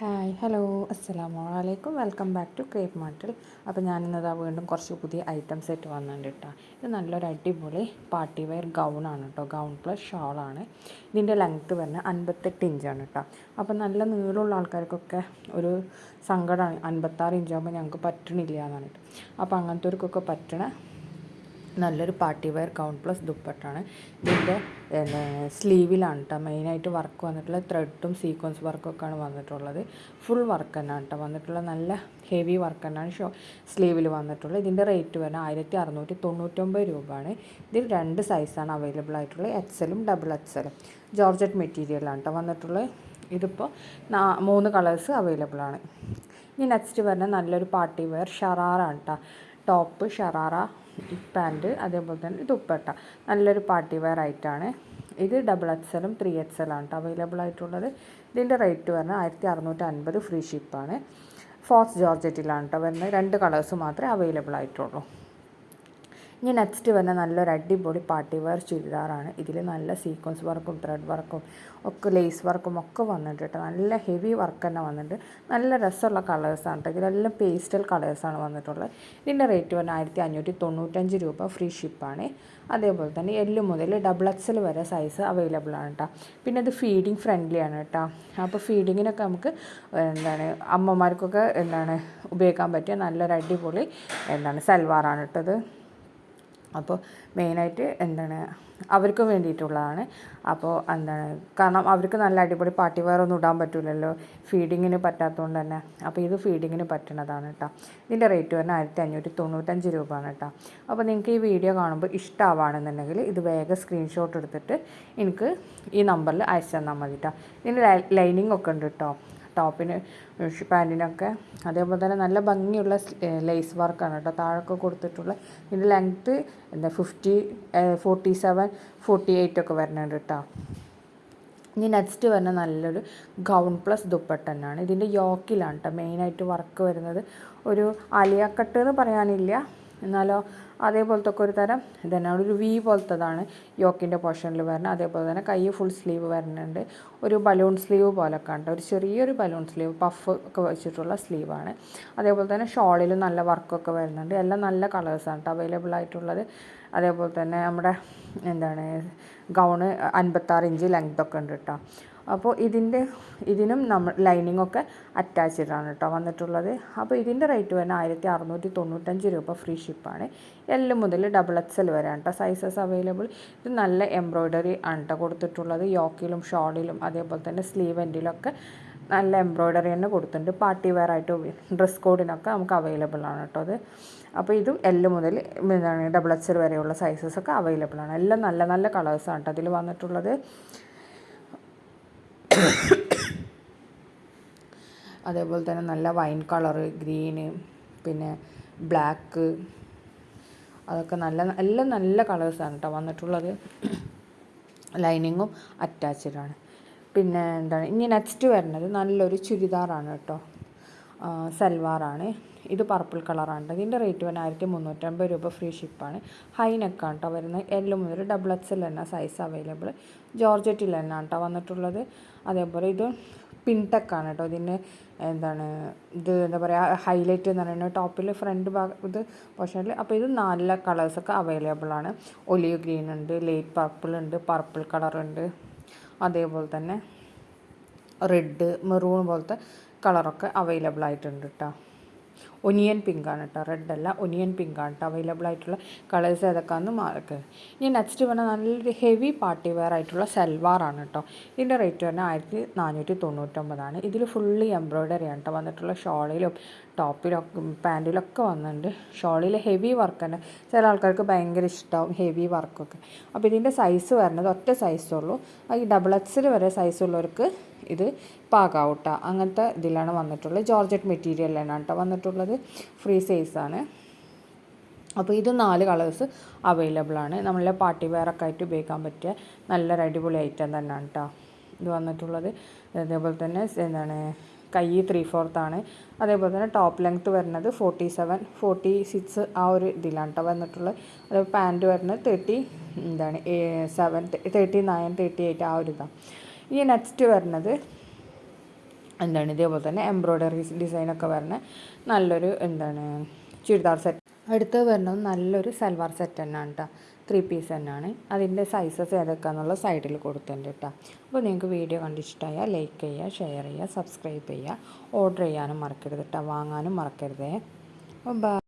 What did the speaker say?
Hi hello അസ്സലാമു അലൈക്കും welcome back to crepe മാർട്ടിൽ അപ്പോൾ ഞാനിന്നതാ വീണ്ടും കുറച്ച് പുതിയ ഐറ്റംസ് ആയിട്ട് വന്നിട്ടുണ്ട് കേട്ടോ ഇത് നല്ലൊരു അടിപൊളി പാർട്ടി വെയർ ഗൗണാണ് കേട്ടോ ഗൗൺ പ്ലസ് ഷോളാണ് ഇതിന്റെ ലെങ്ത്ത് വരുന്നത് അൻപത്തെട്ട് ഇഞ്ചാണ് കേട്ടോ അപ്പോൾ നല്ല നീളമുള്ള ആൾക്കാർക്കൊക്കെ ഒരു സങ്കടമാണ് അൻപത്താറ് ഇഞ്ചാകുമ്പോൾ ഞങ്ങൾക്ക് പറ്റണില്ല എന്നാണ് അപ്പോൾ അങ്ങനത്തെ ഒരുക്കൊക്കെ പറ്റണ നല്ലൊരു പാർട്ടി വെയർ കൗൺ പ്ലസ് ദുപ്പട്ടാണ്. ഇതിന്റെ സ്ലീവിലാണ് കേട്ടോ മെയിനായിട്ട് വർക്ക് വന്നിട്ടുള്ള ത്രെഡും സീക്വൻസ് വർക്കൊക്കെയാണ് വന്നിട്ടുള്ളത്. ഫുൾ വർക്ക് തന്നെയാണ് കേട്ടോ വന്നിട്ടുള്ള നല്ല ഹെവി വർക്ക് തന്നെയാണ് ഷോ സ്ലീവിൽ വന്നിട്ടുള്ളത്. ഇതിന്റെ റേറ്റ് വരുന്നത് ആയിരത്തി അറുന്നൂറ്റി തൊണ്ണൂറ്റൊമ്പത് രൂപയാണ്. ഇതിൽ രണ്ട് സൈസാണ് അവൈലബിൾ ആയിട്ടുള്ളത് എക്സലും ഡബിൾ എക്സലും. ജോർജറ്റ് മെറ്റീരിയലാണ് കേട്ടോ വന്നിട്ടുള്ളത് ഇതിപ്പോൾ മൂന്ന് കളേഴ്സ് അവൈലബിൾ ആണ്. ഇനി നെക്സ്റ്റ് വരുന്ന നല്ലൊരു പാർട്ടി വെയർ ഷറാറാണ് കേട്ടോ ടോപ്പ് ഷറാറ പാന്റ് അതേപോലെ തന്നെ ദുപ്പട്ട. നല്ലൊരു പാർട്ടി വെയർ ആയിട്ടാണ്. ഇത് ഡബിൾ എക്സലും ത്രീ എക്സലാണ് കേട്ടോ അവൈലബിൾ ആയിട്ടുള്ളത്. ഇതിന്റെ റേറ്റ് വരുന്നത് ആയിരത്തി അറുന്നൂറ്റി അൻപത് ഫ്രീ ഷിപ്പാണ് ഫോർത്ത് ജോർജറ്റിലാണ് കേട്ടോ വരുന്നത്. രണ്ട് കളേഴ്സ് മാത്രമേ അവൈലബിൾ ആയിട്ടുള്ളൂ. ഇനി നെക്സ്റ്റ് വരുന്ന നല്ലൊരു അടിപൊളി പാർട്ടി വെയർ ചുരിദാറാണ്. ഇതിൽ നല്ല സീക്വൻസ് വർക്കും ത്രെഡ് വർക്കും ഒക്കെ ലേസ് വർക്കും ഒക്കെ വന്നിട്ട് കേട്ടോ. നല്ല ഹെവി വർക്ക് തന്നെ വന്നിട്ട് നല്ല രസമുള്ള കളേഴ്സാണ് കേട്ടോ. ഇതിലെല്ലാം പേസ്റ്റൽ കളേഴ്സാണ് വന്നിട്ടുള്ളത്. ഇതിന്റെ റേറ്റ് പറഞ്ഞാൽ ആയിരത്തി അഞ്ഞൂറ്റി തൊണ്ണൂറ്റഞ്ച് രൂപ ഫ്രീ ഷിപ്പാണ് അതേപോലെ തന്നെ എല്ല് മുതൽ ഡബിൾ എക്സൽ വരെ സൈസ് അവൈലബിൾ ആണ് കേട്ടോ. പിന്നെ ഇത് ഫീഡിങ് ഫ്രണ്ട്ലി ആണ് കേട്ടോ. അപ്പോൾ ഫീഡിങ്ങിനൊക്കെ നമുക്ക് എന്താണ് അമ്മമാർക്കൊക്കെ എന്താണ് ഉപയോഗിക്കാൻ പറ്റിയ നല്ലൊരു അടിപൊളി എന്താണ് സൽവാറാണ് കേട്ടത് അപ്പോൾ മെയിനായിട്ട് എന്താണ് അവർക്ക് വേണ്ടിയിട്ടുള്ളതാണ്. അപ്പോൾ എന്താണ് കാരണം അവർക്ക് നല്ല അടിപൊളി പാർട്ടി വെയർ ഒന്നും ഇടാൻ പറ്റില്ലല്ലോ ഫീഡിങ്ങിന് പറ്റാത്തതുകൊണ്ട് തന്നെ. അപ്പോൾ ഇത് ഫീഡിങ്ങിന് പറ്റണതാണ് കേട്ടോ. ഇതിന്റെ റേറ്റ് വരുന്നത് ആയിരത്തി അഞ്ഞൂറ്റി തൊണ്ണൂറ്റഞ്ച് രൂപയാണ് കേട്ടോ. അപ്പോൾ നിങ്ങൾക്ക് ഈ വീഡിയോ കാണുമ്പോൾ ഇഷ്ടമാവുകയാണെന്നുണ്ടെങ്കിൽ ഇത് വേഗം സ്ക്രീൻഷോട്ട് എടുത്തിട്ട് എനിക്ക് ഈ നമ്പറിൽ അയച്ചു തന്നാൽ മതി കേട്ടോ. ഇതിന്റെ ലൈനിങ് ഒക്കെ ഉണ്ട് കേട്ടോ. ടോപ്പിന് പാന്റിനൊക്കെ. അതേപോലെ തന്നെ നല്ല ഭംഗിയുള്ള ലേസ് വർക്കാണ് കേട്ടോ. താഴൊക്കെ കൊടുത്തിട്ടുള്ള ഇതിന്റെ ലെങ്ത്ത് എന്താ fifty forty seven forty eight ഒക്കെ വരുന്നുണ്ട് കേട്ടോ. ഇനി നെക്സ്റ്റ് വരുന്ന നല്ലൊരു ഗൗൺ പ്ലസ് ദുപ്പട്ട തന്നെയാണ്. ഇതിന്റെ യോക്കിലാണ് കേട്ടോ മെയിനായിട്ട് വർക്ക് വരുന്നത്. ഒരു അലിയക്കട്ട് എന്ന് പറയാനില്ല. എന്നാലോ അതേപോലത്തെ ഒക്കെ ഒരു തരം ഇതന്നെയാണ് ഒരു വി പോലത്തതാണ് യോക്കിന്റെ പോർഷനിൽ വരുന്നത്. അതേപോലെ തന്നെ കൈ ഫുൾ സ്ലീവ് വരുന്നുണ്ട്. ഒരു ബലൂൺ സ്ലീവ് പോലൊക്കെ ഉണ്ട്. ഒരു ചെറിയൊരു ബലൂൺ സ്ലീവ് പഫ് ഒക്കെ വെച്ചിട്ടുള്ള സ്ലീവാണ് അതേപോലെ തന്നെ ഷോളിലും നല്ല വർക്കൊക്കെ വരുന്നുണ്ട്. എല്ലാം നല്ല കളേഴ്സാണ് കേട്ടോ അവൈലബിൾ ആയിട്ടുള്ളത്. അതേപോലെ തന്നെ നമ്മുടെ എന്താണ് ഗൗണ് അൻപത്താറ് ഇഞ്ച് ലെങ്ത് ഒക്കെ ഉണ്ട് കേട്ടോ അപ്പോൾ ഇതിന്റെ ഇതിനും നമ്മൾ ലൈനിങ് ഒക്കെ അറ്റാച്ച്ഡ് ആണ് കേട്ടോ വന്നിട്ടുള്ളത്. അപ്പോൾ ഇതിന്റെ റേറ്റ് വരുന്നത് ആയിരത്തി അറുന്നൂറ്റി തൊണ്ണൂറ്റഞ്ച് രൂപ ഫ്രീ ഷിപ്പാണ് എൽ മുതൽ ഡബിൾ എക്സ് എൽ വരെ ആണ് കേട്ടോ സൈസസ് അവൈലബിൾ ഇത് നല്ല എംബ്രോയ്ഡറി ആണ് കേട്ടോ കൊടുത്തിട്ടുള്ളത്. യോക്കിലും ഷോളിലും അതേപോലെ തന്നെ സ്ലീവ് എൻഡിലൊക്കെ നല്ല എംബ്രോയ്ഡറി തന്നെ കൊടുത്തിട്ടുണ്ട്. പാർട്ടി വെയർ ആയിട്ട് ഡ്രസ് കോഡിനൊക്കെ നമുക്ക് അവൈലബിൾ ആണ് കേട്ടോ അത് അപ്പോൾ ഇതും എല്ല് മുതൽ ഡബിൾ എക്സ് എൽ വരെയുള്ള സൈസസ് ഒക്കെ അവൈലബിൾ ആണ്. എല്ലാം നല്ല നല്ല കളേഴ്സാണ് കേട്ടോ അതിൽ വന്നിട്ടുള്ളത്. അതേപോലെ തന്നെ നല്ല വൈൻ കളറ് ഗ്രീന് പിന്നെ ബ്ലാക്ക്. അതൊക്കെ നല്ല എല്ലാം നല്ല കളേഴ്സാണ് കേട്ടോ വന്നിട്ടുള്ളത്. ലൈനിങ്ങും അറ്റാച്ച്ഡ് ആണ്. പിന്നെ എന്താണ് ഇനി നെക്സ്റ്റ് വരുന്നത് നല്ലൊരു ചുരിദാറാണ് കേട്ടോ സൽവാറാണ് ഇത് പർപ്പിൾ കളറാണ് ഇതിന്റെ റേറ്റ് വരുന്നത് ആയിരത്തി മുന്നൂറ്റമ്പത് രൂപ ഫ്രീ ഷിപ്പാണ് ഹൈ നെക്കാണ് കേട്ടോ വരുന്നത്. എല്ലു മുതൽ ഡബിൾ എക്സ് എൽ തന്നെ സൈസ് അവൈലബിൾ ജോർജറ്റിൽ തന്നെ കേട്ടോ വന്നിട്ടുള്ളത്. അതേപോലെ ഇത് പിൻടെക്കാണ് കേട്ടോ. ഇതിന് എന്താണ് ഇത് എന്താ പറയുക ഹൈലൈറ്റ് എന്ന് പറയുന്നത് ടോപ്പിൽ ഫ്രണ്ട് ഭാഗം ഇത് പോർഷനിൽ അപ്പോൾ ഇത് നല്ല കളേഴ്സൊക്കെ അവൈലബിൾ ആണ്. ഒലിവ് ഗ്രീൻ ഉണ്ട് ലൈറ്റ് പർപ്പിൾ ഉണ്ട് പർപ്പിൾ കളറുണ്ട് അതേപോലെ തന്നെ റെഡ് മെറൂൺ പോലത്തെ കളറൊക്കെ അവൈലബിൾ ആയിട്ടുണ്ട് കേട്ടോ. ഒനിയൻ പിങ്കാണ് കേട്ടോ. റെഡ് അല്ല ഒനിയൻ പിങ്കാണ് കേട്ടോ. അവൈലബിൾ ആയിട്ടുള്ള കളേഴ്സ് ഏതൊക്കെയാണെന്ന് മാർക്ക്. ഇനി നെക്സ്റ്റ് പറഞ്ഞാൽ നല്ലൊരു ഹെവി പാർട്ടി വെയർ ആയിട്ടുള്ള സെൽവാർ ആണ് കേട്ടോ. ഇതിന്റെ റേറ്റ് പറഞ്ഞാൽ ആയിരത്തി നാനൂറ്റി തൊണ്ണൂറ്റൊമ്പതാണ്. ഇതിൽ ഫുള്ളി എംബ്രോയ്ഡറി ആണ് കേട്ടോ. വന്നിട്ടുള്ള ഷോളിലും ടോപ്പിലൊക്കെ പാന്റിലൊക്കെ വന്നിട്ടുണ്ട്. ഷോളിൽ ഹെവി വർക്ക് തന്നെ ചില ആൾക്കാർക്ക് ഭയങ്കര ഇഷ്ടമാവും ഹെവി വർക്കൊക്കെ. അപ്പോൾ ഇതിന്റെ സൈസ് വരണത് ഒറ്റ സൈസുള്ളൂ ഈ ഡബിൾ എക്സിൽ വരെ സൈസ് ഉള്ളവർക്ക് ഇത് പാകാവട്ട. അങ്ങനത്തെ ഇതിലാണ് വന്നിട്ടുള്ളത്. ജോർജറ്റ് മെറ്റീരിയലാണ് കേട്ടോ വന്നിട്ടുള്ളത്. ഫ്രീ സൈസാണ്. അപ്പോൾ ഇത് നാല് കളേഴ്സ് അവൈലബിൾ ആണ് നമ്മളെ പാർട്ടി വെയറൊക്കെ ആയിട്ട് ഉപയോഗിക്കാൻ പറ്റിയ നല്ലൊരു അടിപൊളി ഐറ്റം തന്നെയാണ് കേട്ടോ ഇത് വന്നിട്ടുള്ളത്. അതേപോലെ തന്നെ എന്താണ് കൈ ത്രീ ആണ്. അതേപോലെ തന്നെ ടോപ്പ് ലെങ്ത്ത് വരുന്നത് ഫോർട്ടി സെവൻ ഫോർട്ടി സിക്സ് ആ ഒരു ഇതിലാണ് കേട്ടോ വന്നിട്ടുള്ളത്. അതേപോലെ പാന്റ് വരുന്നത് തേർട്ടി എന്താണ് seven thirty nine thirty eight ആ ഒരു ഇതാണ്. ഈ നെക്സ്റ്റ് വരുന്നത് എന്താണ് ഇതേപോലെ തന്നെ എംബ്രോയ്ഡറി ഡിസൈനൊക്കെ വരുന്ന നല്ലൊരു എന്താണ് ചുരിദാർ സെറ്റ് അടുത്ത് വരുന്നത് നല്ലൊരു സൽവാർ സെറ്റ് തന്നെയാണ് കേട്ടോ ത്രീ പീസ് തന്നെയാണ്. അതിന്റെ സൈസസ് ഏതൊക്കെയാണെന്നുള്ള സൈഡിൽ കൊടുത്തിട്ടുണ്ട് കേട്ടോ. അപ്പോൾ നിങ്ങൾക്ക് വീഡിയോ കണ്ടിഷ്ടമായാൽ ലൈക്ക് ചെയ്യുക ഷെയർ ചെയ്യുക സബ്സ്ക്രൈബ് ചെയ്യുക. ഓർഡർ ചെയ്യാനും മറക്കരുത് കേട്ടോ. വാങ്ങാനും മറക്കരുതേ. അപ്പോൾ